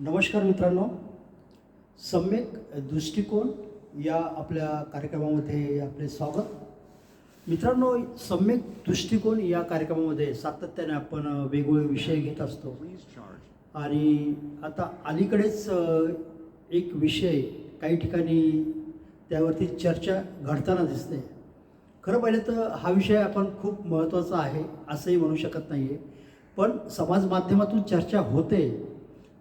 नमस्कार मित्रांनो. सम्यक दृष्टिकोन या आपल्या कार्यक्रमामध्ये आपले स्वागत. मित्रांनो सम्यक दृष्टिकोन या कार्यक्रमामध्ये सातत्याने आपण वेगवेगळे विषय घेत असतो. आणि आता अलीकडेच एक विषय काही ठिकाणी त्यावरती चर्चा घडताना दिसते. खरं पाहिलं तर हा विषय आपण खूप महत्त्वाचा आहे असंही म्हणू शकत नाही आहे पण समाज माध्यमातून चर्चा होते.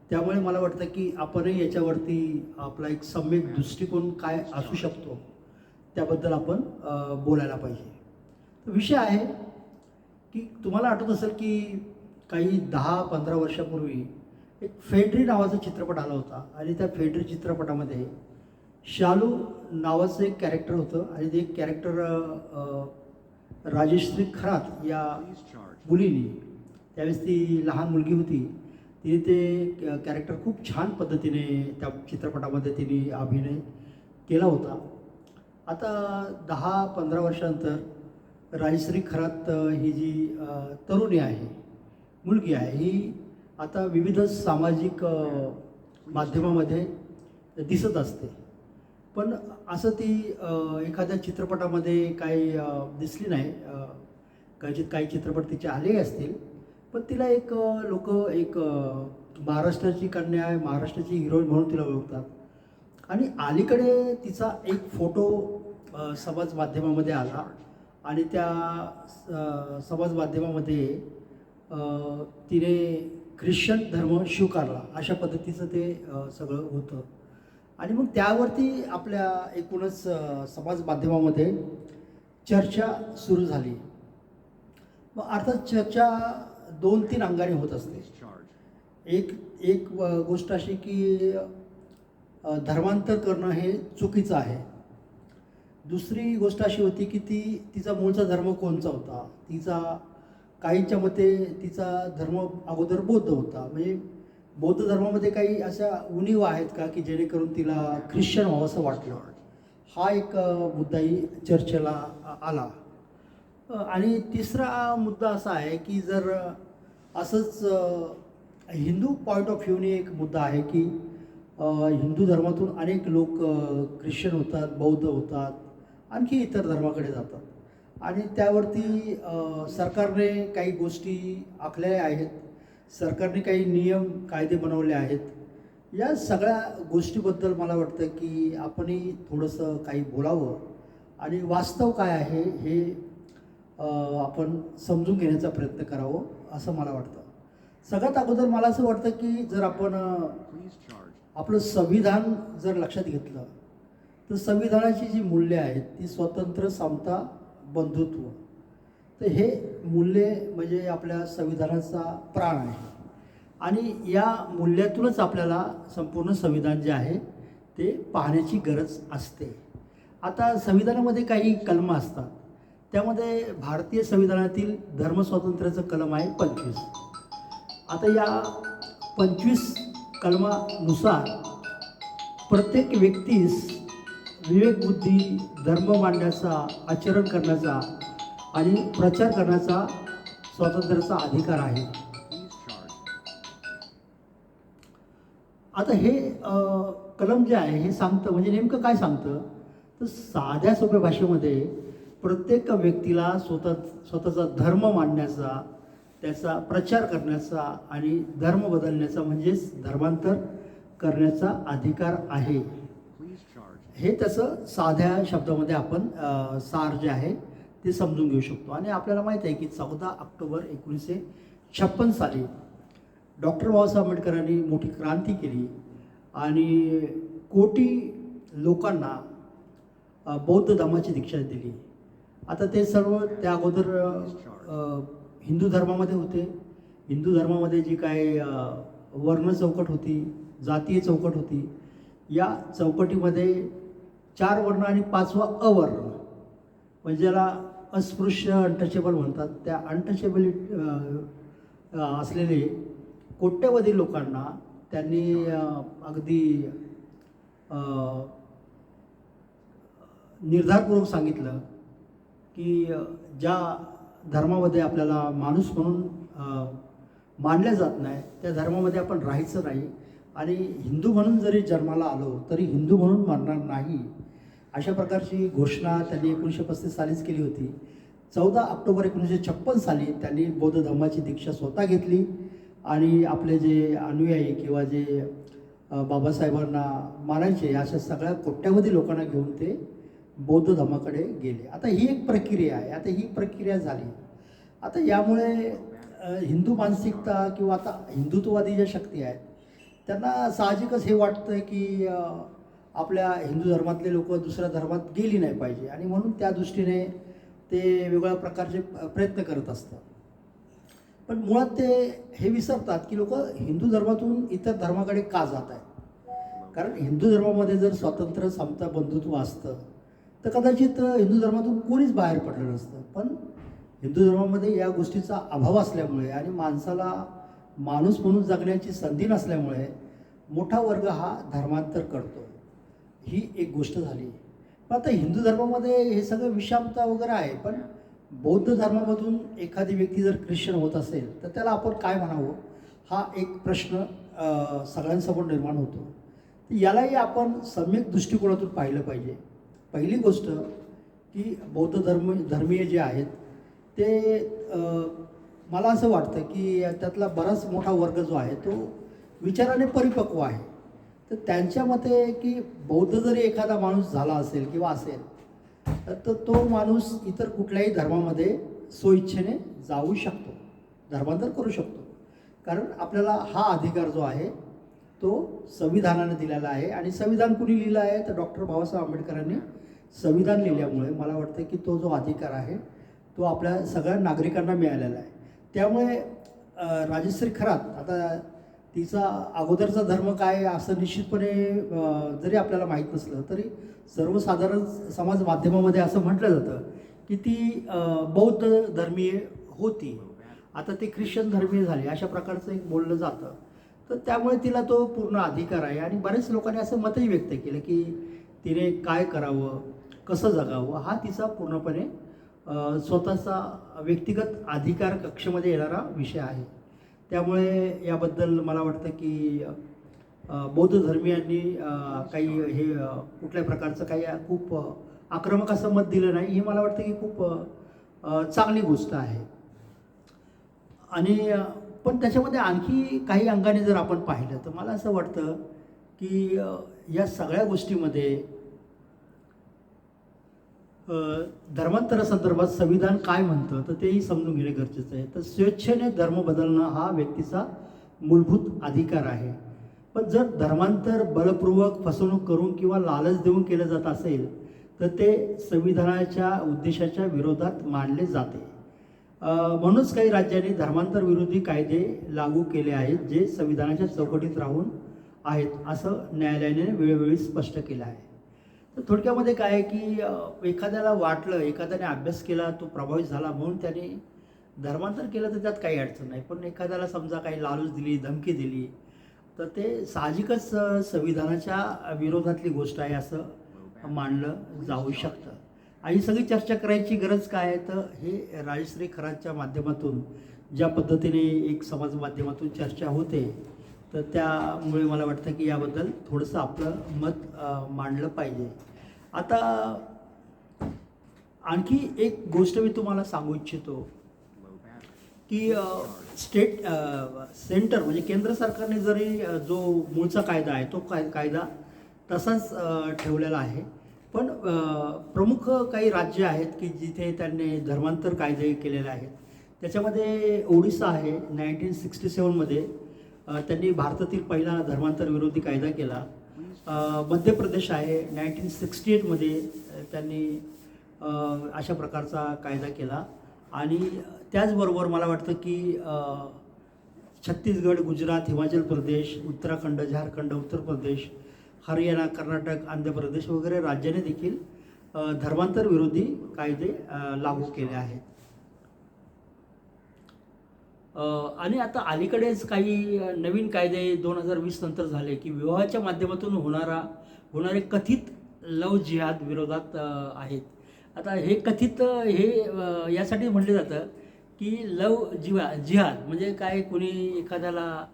त्यामुळे मला वाटतं की आपणही याच्यावरती आपला एक सम्यक दृष्टिकोन काय असू शकतो त्याबद्दल आपण बोलायला पाहिजे. विषय आहे की तुम्हाला आठवत असेल की काही दहा पंधरा वर्षापूर्वी एक फेड्री नावाचा चित्रपट आला होता आणि त्या फेड्री चित्रपटामध्ये शालू नावाचं एक कॅरेक्टर होतं आणि ते कॅरेक्टर राजेश्री खरात या मुलीने त्यावेळेस ती लहान मुलगी होती तिने ते कॅरेक्टर खूप छान पद्धतीने त्या चित्रपटामध्ये तिने अभिनय केला होता. आता दहा पंधरा वर्षानंतर राजश्री खरात ही जी तरुणी आहे मुलगी आहे ही आता विविध सामाजिक माध्यमामध्ये दिसत असते. पण असं ती एखाद्या चित्रपटामध्ये काही दिसली नाही. कदाचित काही चित्रपट तिचे आले असतील. पण तिला एक लोक एक महाराष्ट्राची कन्या आहे महाराष्ट्राची हिरोईन म्हणून तिला ओळखतात. आणि अलीकडे तिचा एक फोटो समाज माध्यमामध्ये आला आणि त्या समाज माध्यमामध्ये तिने ख्रिश्चन धर्म स्वीकारला. अशा पद्धतीचं ते सगळं होतं. आणि मग त्यावरती आपल्या एकूणच समाज माध्यमामध्ये चर्चा सुरू झाली. मग अर्थात चर्चा दोन तीन अंगाने होत असते. एक एक गोष्ट अशी की धर्मांतर करणं हे चुकीचं आहे. दुसरी गोष्ट अशी होती की ती तिचा मूळचा धर्म कोणचा होता? तिचा काहींच्या मते तिचा धर्म अगोदर बौद्ध होता. म्हणजे बौद्ध धर्मामध्ये काही अशा उणीव आहेत का की जेणेकरून तिला ख्रिश्चन व्हावं असं वाटलं? हा एक मुद्दाही चर्चेला आला. आणि तिसरा मुद्दा असा आहे की जर असंच हिंदू पॉईंट ऑफ व्ह्यूने एक मुद्दा आहे की हिंदू धर्मातून अनेक लोक ख्रिश्चन होतात बौद्ध होतात आणखी इतर धर्माकडे जातात. आणि त्यावरती सरकारने काही गोष्टी आखलेल्या आहेत सरकारने काही नियम कायदे बनवले आहेत. या सगळ्या गोष्टीबद्दल मला वाटतं की आपणही थोडंसं काही बोलावं. आणि वास्तव काय आहे हे आपण समजून घेण्याचा प्रयत्न करावं. असं मला वाटतं. सगळ्यात अगोदर मला असं वाटतं की जर आपण आपलं संविधान जर लक्षात घेतलं तर संविधानाची जी मूल्ये आहेत ती स्वतंत्र समता बंधुत्व. तर हे मूल्ये म्हणजे आपल्या संविधानाचा प्राण आहे. आणि या मूल्यातूनच आपल्याला संपूर्ण संविधान जे आहे ते पाहण्याची गरज असते. आता संविधानामध्ये काही कलमं असतात. त्यामध्ये भारतीय संविधानातील धर्मस्वातंत्र्याचं कलम आहे पंचवीस. आता या पंचवीस कलमानुसार प्रत्येक व्यक्तीस विवेकबुद्धी धर्म मांडण्याचा आचरण करण्याचा आणि प्रचार करण्याचा स्वातंत्र्याचा अधिकार आहे. आता हे कलम जे आहे हे सांगतं म्हणजे नेमकं काय सांगतं? तर साध्या सोप्या भाषेमध्ये प्रत्येक व्यक्तीला स्वतः स्वतःचा धर्म मांडण्याचा त्याचा प्रचार करण्याचा आणि धर्म बदलण्याचा म्हणजेच धर्मांतर करण्याचा अधिकार आहे. हे त्याचं साध्या शब्दामध्ये आपण सार जे आहे ते समजून घेऊ शकतो. आणि आपल्याला माहीत आहे की चौदा ऑक्टोबर एकोणीसशे छप्पन साली डॉक्टर बाबासाहेब आंबेडकरांनी मोठी क्रांती केली आणि कोटी लोकांना बौद्ध धर्माची दीक्षा दिली. आता ते सर्व त्या अगोदर हिंदू धर्मामध्ये होते. हिंदू धर्मामध्ये जी काय वर्ण चौकट होती जातीय चौकट होती या चौकटीमध्ये चार वर्ण आणि पाचवा अवर्ण म्हणजे ज्याला अस्पृश्य अनटचेबल म्हणतात त्या अनटचेबल असलेले कोट्यवधी लोकांना त्यांनी अगदी निर्धारपूर्वक सांगितलं की ज्या धर्मामध्ये आपल्याला माणूस म्हणून अ, मानल्या जात नाही त्या धर्मामध्ये आपण राहायचं नाही. आणि हिंदू म्हणून जरी जन्माला आलो तरी हिंदू म्हणून मरणार नाही. अशा प्रकारची घोषणा त्यांनी एकोणीसशे पस्तीस सालीच केली होती. चौदा ऑक्टोबर एकोणीसशे छप्पन साली त्यांनी बौद्ध धर्माची दीक्षा स्वतः घेतली. आणि आपले जे अनुयायी किंवा जे बाबासाहेबांना मानायचे अशा सगळ्या कोट्यावधी लोकांना घेऊन ते बौद्ध धर्माकडे गेले. आता ही एक प्रक्रिया आहे. आता ही प्रक्रिया झाली. आता यामुळे हिंदू मानसिकता किंवा आता हिंदुत्ववादी ज्या शक्ती आहेत त्यांना साहजिकच हे वाटतं की आपल्या हिंदू धर्मातले लोक दुसऱ्या धर्मात गेली नाही पाहिजे. आणि म्हणून त्या दृष्टीने ते वेगवेगळ्या प्रकारचे प्रयत्न करत असतात. पण मुळात ते हे विसरतात की लोक हिंदू धर्मातून इतर धर्माकडे का जात आहेत? कारण हिंदू धर्मामध्ये जर स्वातंत्र्य समता बंधुत्व असतं तर कदाचित हिंदू धर्मातून कोणीच बाहेर पडलं नसतं. पण हिंदू धर्मामध्ये या गोष्टीचा अभाव असल्यामुळे आणि माणसाला माणूस म्हणून जगण्याची संधी नसल्यामुळे मोठा वर्ग हा धर्मांतर करतो ही एक गोष्ट झाली. पण आता हिंदू धर्मामध्ये हे सगळं विषमता वगैरे आहे पण बौद्ध धर्मामधून एखादी व्यक्ती जर ख्रिश्चन होत असेल तर त्याला आपण काय म्हणावं? हा एक प्रश्न सगळ्यांसमोर निर्माण होतो. तर यालाही आपण सम्यक दृष्टिकोनातून पाहिलं पाहिजे. पहिली गोष्ट की बौद्ध धर्म धर्मीय जे आहेत ते मला असं वाटतं की त्यातला बराच मोठा वर्ग जो आहे तो विचाराने परिपक्व आहे. तर त्यांच्या मते की बौद्ध जरी एखादा माणूस झाला असेल किंवा असेल तर तो माणूस इतर कुठल्याही धर्मामध्ये स्वइच्छेने जाऊ शकतो धर्मांतर करू शकतो. कारण आपल्याला हा अधिकार जो आहे तो संविधानाने दिलेला आहे. आणि संविधान कुणी लिहिलं आहे? तर डॉक्टर बाबासाहेब आंबेडकरांनी संविधान लिहिल्यामुळे मला वाटतं की तो जो अधिकार आहे तो आपल्या सगळ्या नागरिकांना मिळालेला आहे. त्यामुळे राजश्री खरात आता तिचा अगोदरचा धर्म काय असं निश्चितपणे जरी आपल्याला माहीत नसलं तरी सर्वसाधारण समाज माध्यमामध्ये असं म्हटलं जातं की ती बौद्ध धर्मीय होती. आता ते ख्रिश्चन धर्मीय झाले अशा प्रकारचं एक बोललं जातं. तर त्यामुळे तिला तो पूर्ण अधिकार आहे. आणि बरेच लोकांनी असं मतही व्यक्त केलं की तिने काय करावं कसं जगावं हा तिचा पूर्णपणे स्वतःचा व्यक्तिगत अधिकार कक्षेमध्ये येणारा विषय आहे. त्यामुळे याबद्दल मला वाटतं की बौद्ध धर्मियांनी काही हे कुठल्या प्रकारचं काही खूप आक्रमक असं मत दिलं नाही हे मला वाटतं की खूप चांगली गोष्ट आहे. आणि पण त्याच्यामध्ये आणखी काही अंगाने जर आपण पाहिलं तर मला असं वाटतं की या सगळ्या गोष्टीमध्ये धर्मांतरा धर्मांतरासंदर्भात संविधान काय म्हणतं तर तेही समजून घेणे गरजेचं आहे. तर स्वेच्छेने धर्म बदलणं हा व्यक्तीचा मूलभूत अधिकार आहे. पण जर धर्मांतर बलपूर्वक फसवणूक करून किंवा लालच देऊन केलं जात असेल तर ते संविधानाच्या उद्देशाच्या विरोधात मानले जाते. म्हणूनच काही राज्यांनी धर्मांतर विरोधी कायदे लागू केले आहेत जे संविधानाच्या चौकटीत राहून आहेत असं न्यायालयाने वेळोवेळी स्पष्ट केलं आहे. तर थोडक्यामध्ये काय आहे की एखाद्याला वाटलं एखाद्याने अभ्यास केला तो प्रभावित झाला म्हणून त्याने धर्मांतर केलं तर त्यात काही अडचण नाही. पण एखाद्याला समजा काही लालूच दिली धमकी दिली तर ते साहजिकच संविधानाच्या विरोधातली गोष्ट आहे असं मानलं जाऊ शकतं. आणि सगळी चर्चा करायची गरज काय आहे? तर हे राजश्री खराच्या माध्यमातून ज्या पद्धतीने एक समाज माध्यमातून चर्चा होते तर त्यामुळे मला वाटतं की याबद्दल थोडंसं आपलं मत मांडलं पाहिजे. आता आणखी एक गोष्ट मी तुम्हाला सांगू इच्छितो की स्टेट सेंटर म्हणजे केंद्र सरकारने जरी जो मूळचा कायदा आहे तो काय कायदा तसाच ठेवलेला आहे. पण प्रमुख काही राज्य आहेत की जिथे त्यांनी धर्मांतर कायदे केलेले आहेत. त्याच्यामध्ये ओडिसा आहे नाईन्टीन सिक्स्टी सेवनमध्ये त्यांनी भारतातील पहिला धर्मांतर विरोधी कायदा केला. मध्य प्रदेश आहे नाईन्टीन सिक्स्टी एटमध्ये त्यांनी अशा प्रकारचा कायदा केला. आणि त्याचबरोबर मला वाटतं की छत्तीसगड गुजरात हिमाचल प्रदेश उत्तराखंड झारखंड उत्तर प्रदेश हरियाणा कर्नाटक आंध्र प्रदेश वगैरे राज्याने देखील धर्मांतर विरोधी कायदे लागू केले आहेत. आणि आता अलीकडेच काही नवीन कायदे दोन हजार वीस नंतर झाले की विवाहाच्या माध्यमातून होणारा होणारे कथित लव जिहाद विरोधात आहेत. आता हे कथित हे यासाठी म्हटलं जातं की लव जिवा जिहाद म्हणजे काय? कोणी एखाद्याला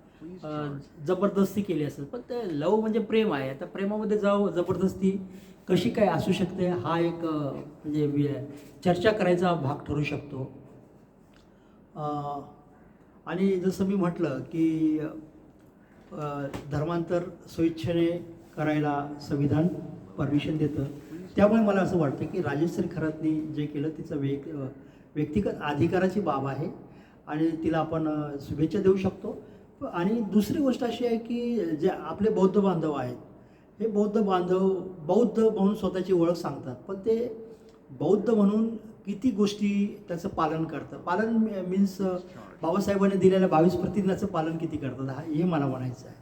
जबरदस्ती केली असेल. पण ते लव म्हणजे प्रेम आहे. आता प्रेमामध्ये जाऊ जबरदस्ती कशी काय असू शकते? हा एक म्हणजे चर्चा करायचा भाग ठरू शकतो. आणि जसं मी म्हटलं की धर्मांतर स्वेच्छेने करायला संविधान परमिशन देतं. त्यामुळे मला असं वाटतं की राजश्री खरातनी जे केलं तिचं वेग व्यक्तिगत अधिकाराची बाब आहे. आणि तिला आपण शुभेच्छा देऊ शकतो. आणि दुसरी गोष्ट अशी आहे की जे आपले बौद्ध बांधव आहेत हे बौद्ध बांधव बौद्ध म्हणून स्वतःची ओळख सांगतात. पण ते बौद्ध म्हणून किती गोष्टी त्याचं पालन करतं पालन मीन्स बाबासाहेबांनी दिलेल्या बावीस प्रतिज्ञाचं पालन किती करतात हा हे मला म्हणायचं आहे.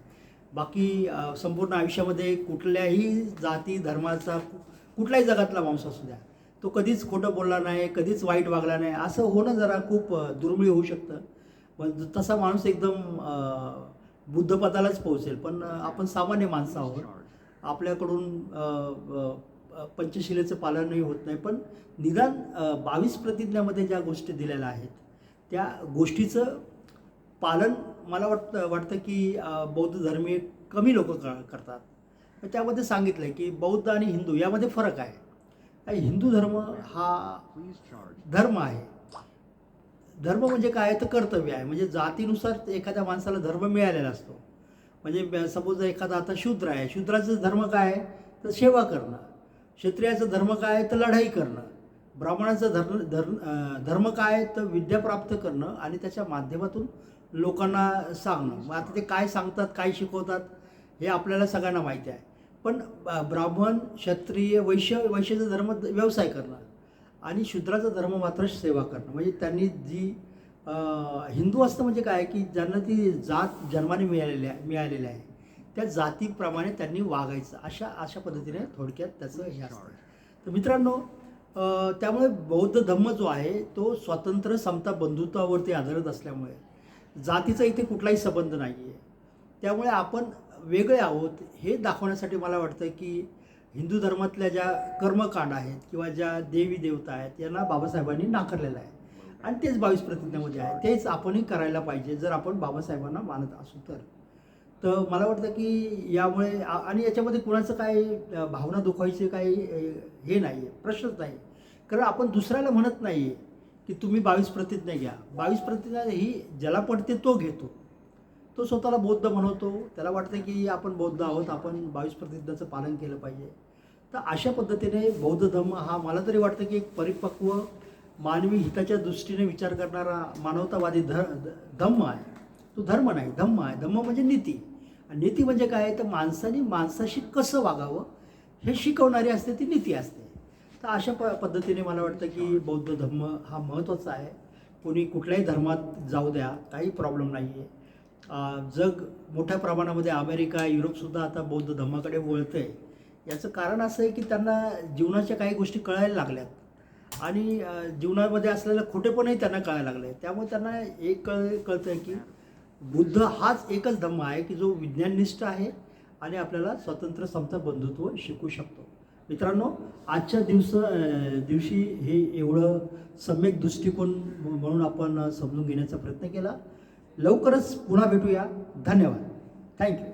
बाकी संपूर्ण आयुष्यामध्ये कुठल्याही जाती धर्माचा कुठल्याही जगातला माणूस असू द्या तो कधीच खोटं बोलला नाही कधीच वाईट वागला नाही असं होणं जरा खूप दुर्मिळ होऊ शकतं. मग तसा माणूस एकदम बुद्धपदालाच पोहोचेल. पण आपण सामान्य माणसं आहोत. आपल्याकडून पंचशिलेचं पालनही होत नाही. पण निदान बावीस प्रतिज्ञामध्ये ज्या गोष्टी दिलेल्या आहेत त्या गोष्टीचं पालन मला वाटतं वाटतं की बौद्ध धर्मीय कमी लोक करतात. त्यामध्ये सांगितलं आहे की बौद्ध आणि हिंदू यामध्ये फरक आहे. हिंदू धर्म हा धर्म आहे. धर्म म्हणजे काय तर कर्तव्य आहे. म्हणजे जातीनुसार एखाद्या माणसाला धर्म मिळालेला असतो. म्हणजे सपोज एखादा आता शूद्र आहे. शूद्राचं धर्म काय आहे? तर सेवा करणं. क्षत्रियाचं धर्म काय आहे? तर लढाई करणं. ब्राह्मणाचं धर्म धर्म धर्म काय आहे? तर विद्या प्राप्त करणं आणि त्याच्या माध्यमातून लोकांना सांगणं. मग आता ते काय सांगतात? काय शिकवतात? हे आपल्याला सगळ्यांना माहिती आहे. पण ब- ब्राह्मण क्षत्रिय वैश्य वैश्याचा धर्म व्यवसाय करणं. आणि शूद्राचा धर्म मात्र सेवा करणं. म्हणजे त्यांनी जी हिंदू असतं म्हणजे काय की ज्यांना ती जात जन्माने मिळालेली आहे मिळालेली आहे त्या जातीप्रमाणे त्यांनी वागायचं. अशा अशा पद्धतीने थोडक्यात त्याचं हे असतं. तर मित्रांनो त्यामुळे बौद्ध धम्म जो आहे तो स्वतंत्र समता बंधुत्वावरती आधारित असल्यामुळे जातीचा इथे कुठलाही संबंध नाही आहे त्यामुळे आपण वेगळे आहोत हे दाखवण्यासाठी मला वाटतं की हिंदू धर्मातल्या ज्या कर्मकांड आहेत किंवा ज्या देवी देवता आहेत यांना बाबासाहेबांनी नाकारलेलं आहे. आणि तेच बावीस प्रतिज्ञामध्ये आहे. तेच आपणही करायला पाहिजे जर आपण बाबासाहेबांना मानत असू तर. तर मला वाटतं की यामुळे आणि याच्यामध्ये कुणाचं काय भावना दुखायचे काही हे नाही आहे प्रश्नच नाही. कारण आपण दुसऱ्याला म्हणत नाही आहे की तुम्ही बावीस प्रतिज्ञा घ्या. बावीस प्रतिज्ञा ही ज्याला पडते तो घेतो. तो स्वतःला बौद्ध म्हणवतो त्याला वाटतं की आपण बौद्ध आहोत आपण बावीस प्रतिज्ञाचं पालन केलं पाहिजे. तर अशा पद्धतीने बौद्ध धर्म हा मला तरी वाटतं की एक परिपक्व मानवी हिताच्या दृष्टीने विचार करणारा मानवतावादी धर धम्म आहे. तो धर्म नाही धम्म आहे. धम्म म्हणजे नीती. आणि नीती म्हणजे काय? आहे तर माणसाने माणसाशी कसं वागावं हे शिकवणारी असते ती नीती असते. तर अशा प पद्धतीने मला वाटतं की बौद्ध धर्म हा महत्त्वाचा आहे. कोणी कुठल्याही धर्मात जाऊ द्या काही प्रॉब्लेम नाही आहे जग मोठ्या प्रमाणामध्ये अमेरिका युरोपसुद्धा आता बौद्ध धर्माकडे वळतं आहे याचं कारण असं आहे की त्यांना जीवनाच्या काही गोष्टी कळायला लागल्यात. आणि जीवनामध्ये असलेलं खोटेपणही त्यांना कळायला लागलं. आहे त्यामुळे त्यांना एक कळ कळतं आहे की बुद्ध हाच एकच धम्म आहे की जो विज्ञाननिष्ठ आहे आणि आपल्याला स्वतंत्र समता बंधुत्व शिकू शकतो. मित्रांनो आजच्या दिवस दिवशी हे एवढं सम्यक दृष्टिकोन म्हणून आपण समजून घेण्याचा प्रयत्न केला. लवकरच पुन्हा भेटूया. धन्यवाद. थँक्यू